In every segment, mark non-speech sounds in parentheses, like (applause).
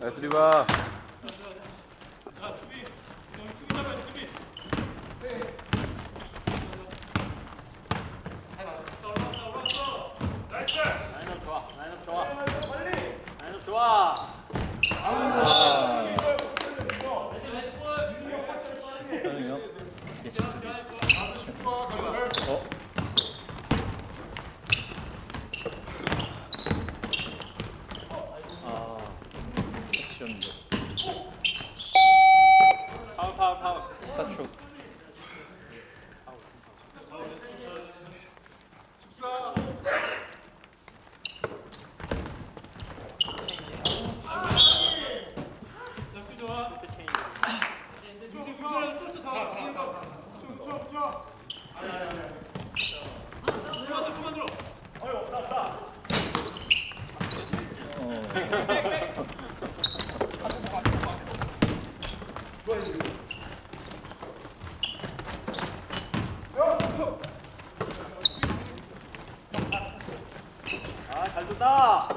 나이스 리바 아잘 돈다.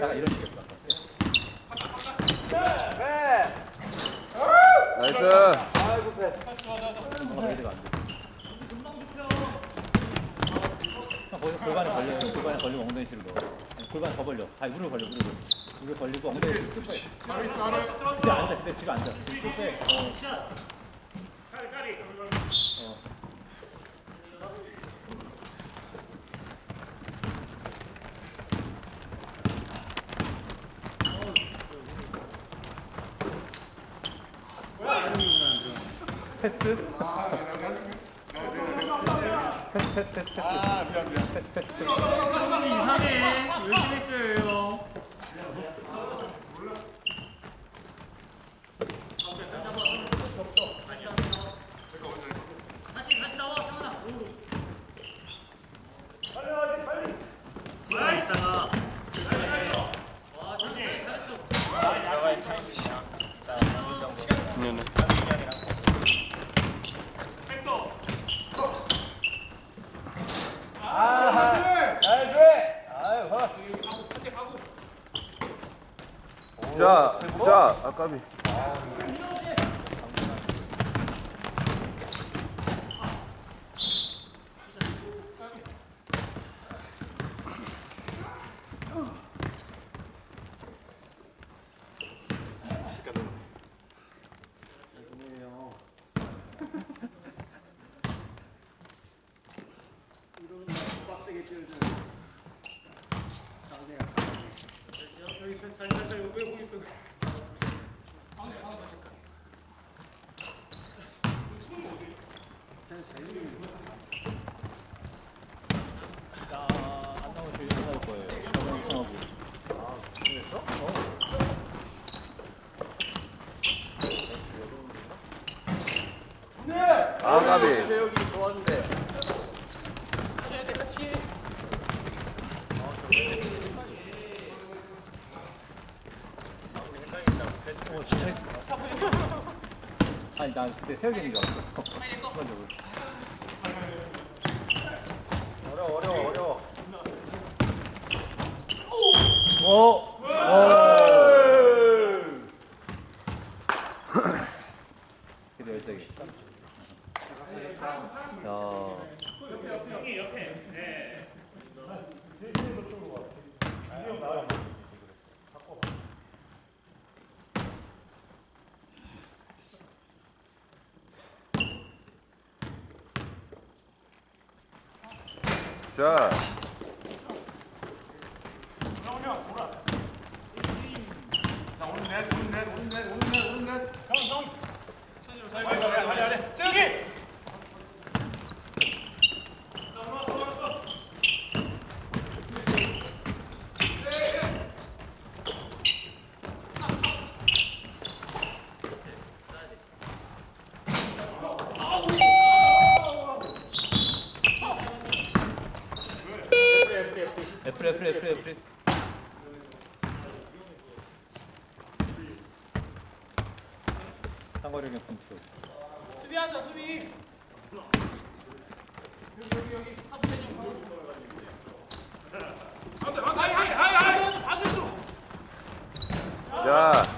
딱 이런 식이었다. 네. 나이스. 아이고 패스. 뭔가 레이드가 안 돼. 형, 거기서 골반에 걸려. 골반에 걸리고 엉덩이 뒤로 넣어. 아니, 골반에 더 벌려. 아니, 무릎 벌려, 무릎을. 무릎 벌리고 엉덩이 쭉 빼. 그때 앉아, 그때 뒤로 앉아. 쭉 빼. 어. 어. 패스? 패스 패스 패스 아 미안 미안 패스 패스 패스 이상해. 열심히 뛰어요. 미안해. 나이스. 아유 봐. 샷. 샷. 아까비. 빡세게 뛰어줘. 여기 살살 살살 왜 보고 있어? 안 나오면 저희 못할 거예요 저번 우승하고 아까비. 여기 좋았는데. 어 진짜 그때 세혁이인 줄 알았어 순간적으로 어려워 어려워 어려워. 어! 샷. 자 오른 넷 오른 넷 오른 넷 오른 넷 오른 넷. 애플 애플 애플 애플 분투 수비하자 수비. 여기 여기 여기. 하부 대좀 자, 좋네.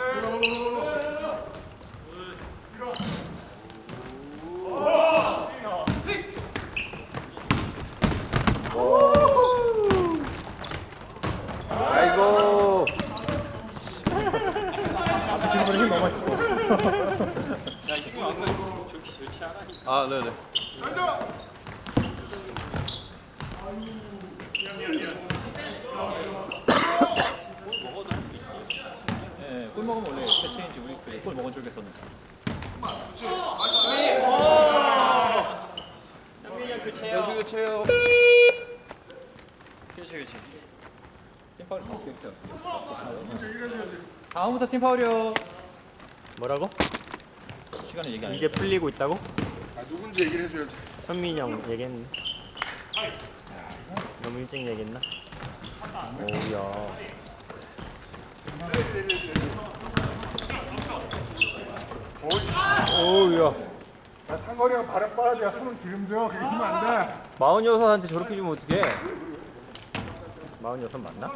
올라가, 올라가, 올라가. 그꿀 먹은 쪽에서는. 현민이 형 교체해요. 연수 교체요. 교체 교체. 팀 파울 어, 기억해요. 다음부터 팀 파울이요. 뭐라고? 시간을 얘기 안 이제 해. 풀리고 있다고? 아 누군지 얘기를 해줘야지. 현민이 형 얘기했네. 너무 일찍 얘기했나? 오우야. 오우야. 야 상거리가 발에 빨아야 돼. 손은 기름져. 그게 힘안 돼. 마흔여섯한테 저렇게 주면 어떡해? 마흔여섯 맞나?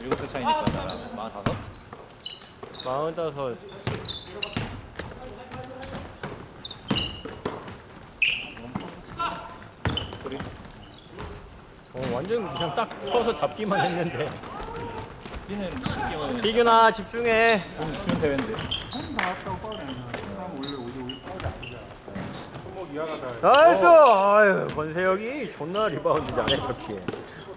일곱 살 차이니까 나랑 마흔 다섯. 마흔다섯. 소리. 어, 완전 그냥 딱 서서 잡기만 했는데. 뛰는 비균아 집중해. 준, 준 대회인데. 손 나왔다고 파울이 아니야. 손 나면 원래 오지 오지 파울이 아니잖아. 손목 이하가 다. 나이스! 아유, 권세혁이 존나 리바운드 잘해, 저렇게.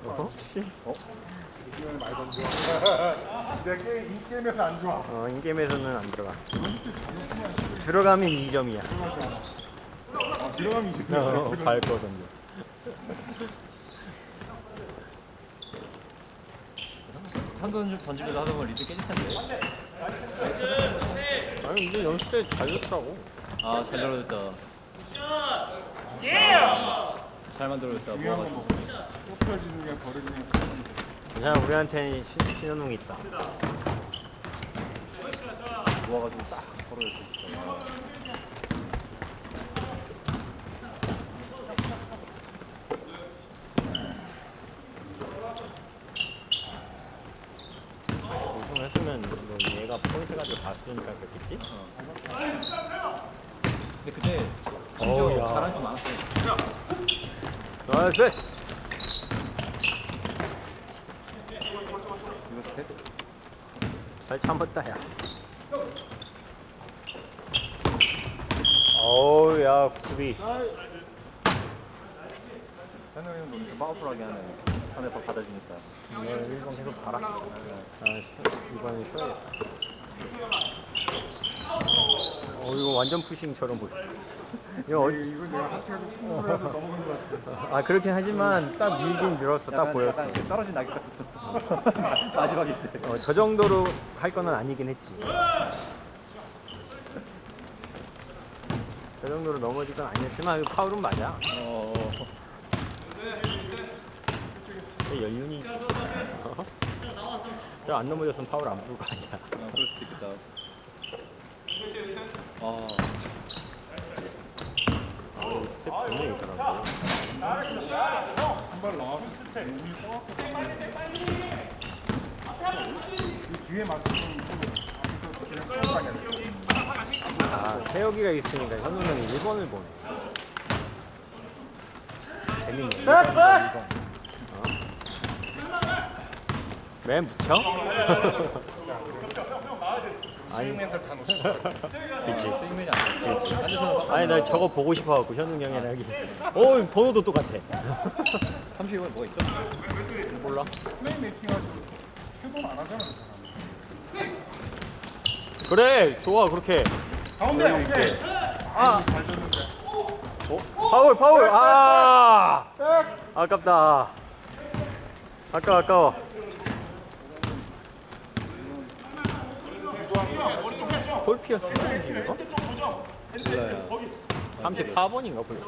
어? 씨. 이기면 많이 던져. (laughs) 내 게임 이 게임에서 안 좋아. 어, 인게임에서는 안 들어가. 들어가면 2점이야. 아, 들어가면 20점. 어, 밟거든요. 한돈 던지면서 하던 건 리드 깨질 텐데. 아니, 근데 연습 때잘 됐다고. 아, 잘 들어졌다. 잘 만들어졌다. 뭐. 좁혀지는 게 버리는 게. 괜찮아, 우리한테는 신, 신현웅이 있다. 모아가지고 싹 걸어졌다. 우승했으면 뭐 얘가 포인트 가지고 봤으니까 그랬겠지? 근데 그때 어우, 야. 잘하는 좀 많았어. 나이스! 이거 스텝? 잘 참았다, 야. 어우, 야, 수비. 현우 형도 좀 파워풀하게 하네. 밥 받아주니까. 이거 1번 계속 봐라. 아, 쉬, 이번엔 쉬어야겠다. 어, 이거 완전 푸싱처럼 보였어. 이거 어, 이건 내가 좀 풍부를 해서 넘어간 것 같아. 아, 그렇긴 하지만 딱 밀긴 밀었어. 딱 보였어. 약간 떨어진 낙엽 같았어. (laughs) 마지막에 때. 어, 저 정도로 할 거는 아니긴 했지. 저 정도로 넘어질 건 아니었지만 이거 파울은 맞아. 어, 연륜이. (laughs) 저 안 넘어졌으면 파울 안 부를 거 아니야. 어, 그럴 수도 있겠다. 아, 아, 이 스텝 존나 있더라고. 한발 몸이 이 뒤에 맞추면 또 앞에서 그냥 아 세혁이가 있으니까 현우 형이 1번을 보네 재밌네 1번, 1번. 어? 맨 붙여? (laughs) 아니 멘트 다 놓쳐. 그치 스윙맨이 안 돼. 앉아서 아니 나 저거 보고 싶어갖고 현웅 형이랑 여기 어 번호도 똑같아 (laughs) 30분 뭐가 있어? 몰라 플레이 메이킹 세번 안 하잖아. 그 사람. 그래 좋아 그렇게 가운데 오케이. 아 잘 줬는데. 파울 파울 아 백. 아깝다 아까워 아까워 골 피였어 이거? 몰라요. 34번인가 골피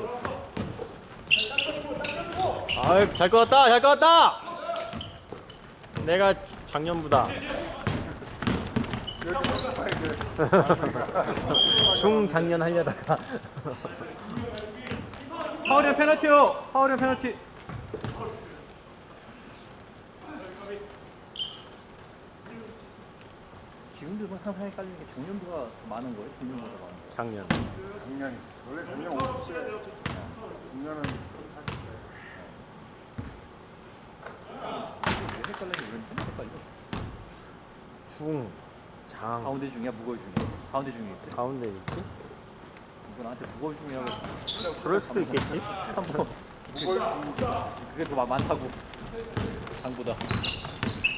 아이 잘것 같다 잘 것 같다 내가 작년보다 (laughs) 스파이크. 중작년 하려다가 파울이야 페널티요. 파울이야 페널티. 지금도 항상 헷갈리는 게 작년도가 더 많은 거예요? 작년보다 많은 거예요? 작년 작년이 있어. 원래 작년 50세. 중년은 80세. 왜 헷갈리는지 모르겠는데 헷갈려. 중, 장 가운데 중이야 무거운 중이야? 가운데 중이 있지? 가운데 있지? 누구 나한테 무거운 중이라고. 그럴 수도 있겠지 한번 무거울 중이지. 그게 더 많다고 장보다.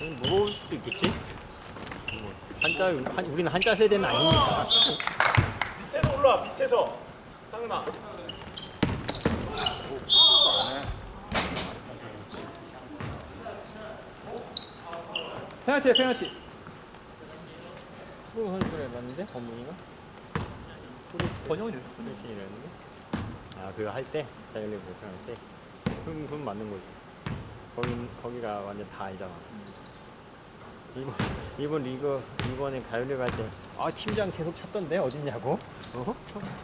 음, 무거울 수도 있겠지 뭐, 한자 한, 우리는 한자 세대는 아니니까 밑에서 올라와 밑에서. 상윤아. 페널티야 페널티. 프로 선수를 해봤는데 범문이가? 번영이 됐을 거네. 신이라는데? 아 그거 할 때 자율리그 우승할 때. 그럼 그럼 맞는 거지. 거기 거기가 완전 다 알잖아 이번 이번 리그 이번에 가을리그 할때아 팀장 계속 찾던데 어딨냐고? 어?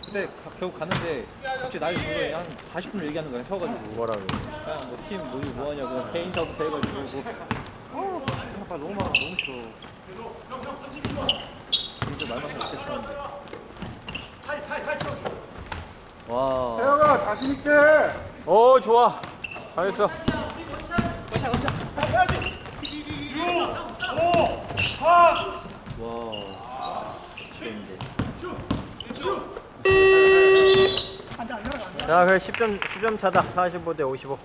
그때 가- 결국 갔는데 혹시 나를 보더니 한 40분 얘기하는 거야 세워가지고. 뭐라고? 그냥 뭐팀 모두 뭐 하냐고 개인 사부터 해가지고 뭐 어, 생각보다 너무 많아 너무 싫어. 진짜 말만 있었는데 와. 세혁아 자신 있게. 오 좋아. 잘했어 자 그래 10점 10점 차다. 45 대 55